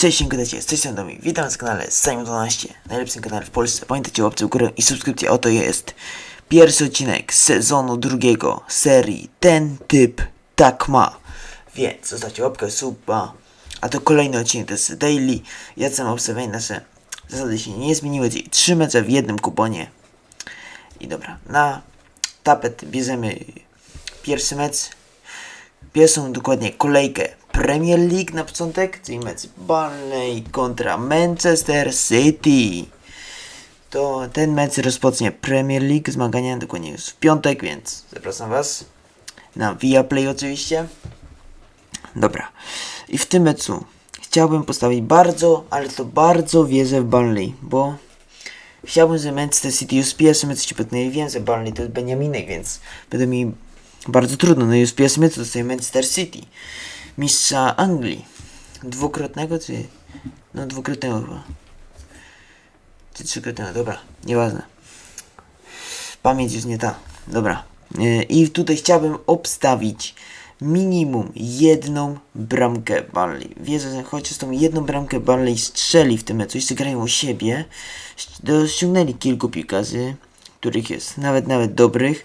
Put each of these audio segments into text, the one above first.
Cześć, dziękuję, z tej strony Domi. Witam na kanale Simon 12, najlepszym kanale w Polsce. Pamiętajcie łapce w górę i subskrypcję, oto jest pierwszy odcinek sezonu drugiego serii Ten typ tak ma. Więc zostawcie łapkę, suba, a to kolejny odcinek, to jest daily. Ja sam obserwuję nasze zasady się nie zmieniły, czyli trzy mecze w jednym kuponie. I dobra, na tapet bierzemy pierwszy mecz Pierwszą dokładnie kolejkę Premier League na początek, czyli mecz Burnley kontra Manchester City. To ten mecz rozpocznie Premier League, zmagania dokładnie już w piątek, więc zapraszam Was na Viaplay oczywiście. Dobra, i w tym meczu chciałbym postawić bardzo, ale to bardzo wierzę w Burnley, bo chciałbym, że Manchester City już w pierwszym meczu ci potnęli. Wiem, że Burnley to jest Beniaminek, więc będę mi bardzo trudno. No już w pierwszym meczu dostaje Manchester City, mistrza Anglii. Dwukrotnego, czy... No dwukrotnego chyba. Czy trzykrotnego, dobra, nieważne. Pamięć już nie ta. Dobra. Yy, I tutaj chciałbym obstawić minimum jedną bramkę Barley. Wierzę, że chociaż tą jedną bramkę Barley strzeli w tym meczu, jeszcze grają u siebie, ściągnęli kilku piłkarzy, których jest nawet, nawet dobrych,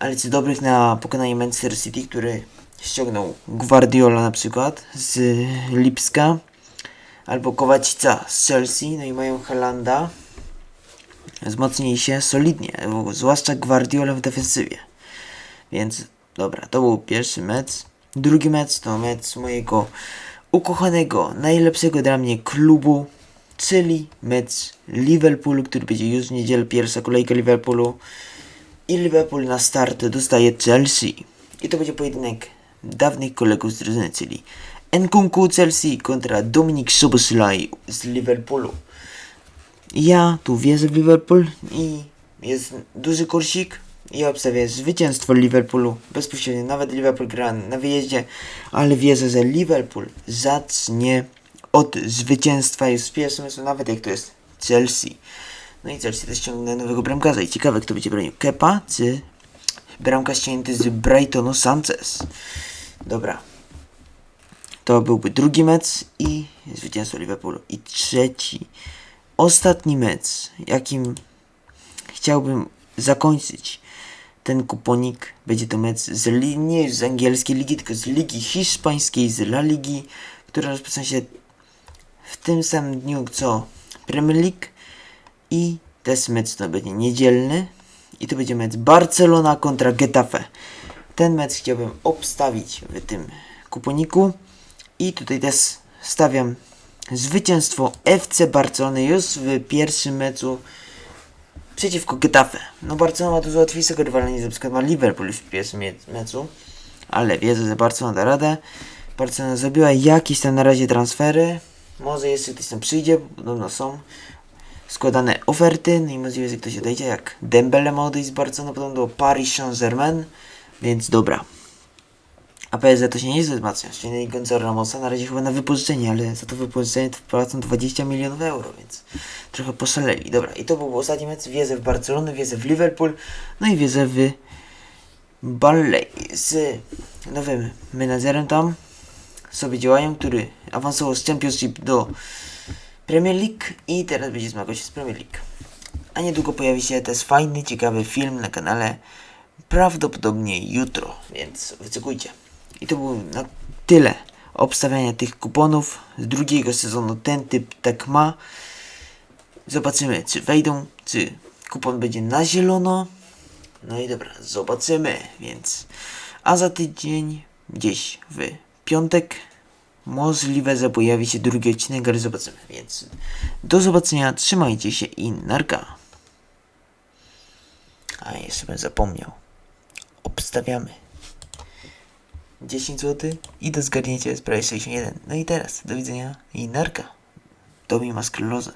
ale co dobrych na pokonanie Manchester City, który ściągnął Guardiola na przykład z Lipska, albo Kowacica z Chelsea, no i mają Helanda. Wzmocnili się solidnie, zwłaszcza Guardiola w defensywie. Więc dobra, to był pierwszy mecz. Drugi mecz to mecz mojego ukochanego, najlepszego dla mnie klubu, czyli mecz Liverpoolu, który będzie już w niedzielę, pierwsza kolejka Liverpoolu. I Liverpool na start dostaje Chelsea. I to będzie pojedynek dawnych kolegów z czyli Nkunku Chelsea kontra Dominik Szoboszlaj z Liverpoolu. Ja tu wierzę w Liverpool i jest duży kursik. Ja obstawiam zwycięstwo Liverpoolu bezpośrednio. Nawet Liverpool gra na wyjeździe, ale wierzę, że Liverpool zacznie od zwycięstwa już w pierwszym nawet jak to jest Chelsea. No i Chelsea też ściągnę nowego bramkarza i ciekawe kto będzie bronił Kepa czy bramka ścięty z Brightonu Sanchez. Dobra. To byłby drugi mecz i zwycięstwo Liverpoolu. I trzeci, ostatni mecz, jakim chciałbym zakończyć ten kuponik. Będzie to mecz z nie z angielskiej ligi, tylko z ligi hiszpańskiej, z La Ligi, która rozpoczyna się w tym samym dniu co Premier League. I też mecz to będzie niedzielny. I to będzie mecz Barcelona kontra Getafe. Ten mecz chciałbym obstawić w tym kuponiku. I tutaj też stawiam zwycięstwo FC Barcelony już w pierwszym meczu przeciwko Getafe. No Barcelona ma dużo łatwiejszego rywala niż na przykład ma Liverpool w pierwszym me- meczu. Ale wierzę, że Barcelona da radę. Barcelona zrobiła jakieś tam na razie transfery. Może jeszcze ktoś tam przyjdzie, podobno są składane oferty, no i możliwe, że ktoś odejdzie, jak Dembele ma odejść z Barcelony, potem do Paris Saint-Germain, więc dobra. A PSG to się nie wzmacnia, ściągnęli Gonzalo Ramosa, na razie chyba na wypożyczenie, ale za to wypożyczenie wpłacą 20 milionów euro, więc trochę poszaleli. Dobra, i to był ostatni mecz, wierzę w Barcelonę, wierzę w Liverpool, no i wierzę w Barley z nowym menadżerem tam sobie działają, który awansował z Championship do Premier League i teraz będzie zmagał się z Premier League. A niedługo pojawi się też fajny, ciekawy film na kanale, prawdopodobnie jutro, więc wyczekujcie. I to było na tyle obstawiania tych kuponów z drugiego sezonu. Ten typ tak ma. Zobaczymy, czy wejdą, czy kupon będzie na zielono. No i dobra, zobaczymy, więc. A za tydzień, gdzieś w piątek, możliwe, że pojawi się drugi odcinek, ale zobaczymy. Więc do zobaczenia, trzymajcie się i narka. A jeszcze bym zapomniał. Obstawiamy. 10 zł i do zgarnięcia jest prawie 61. No i teraz, do widzenia i narka. Domi ma skrylozę.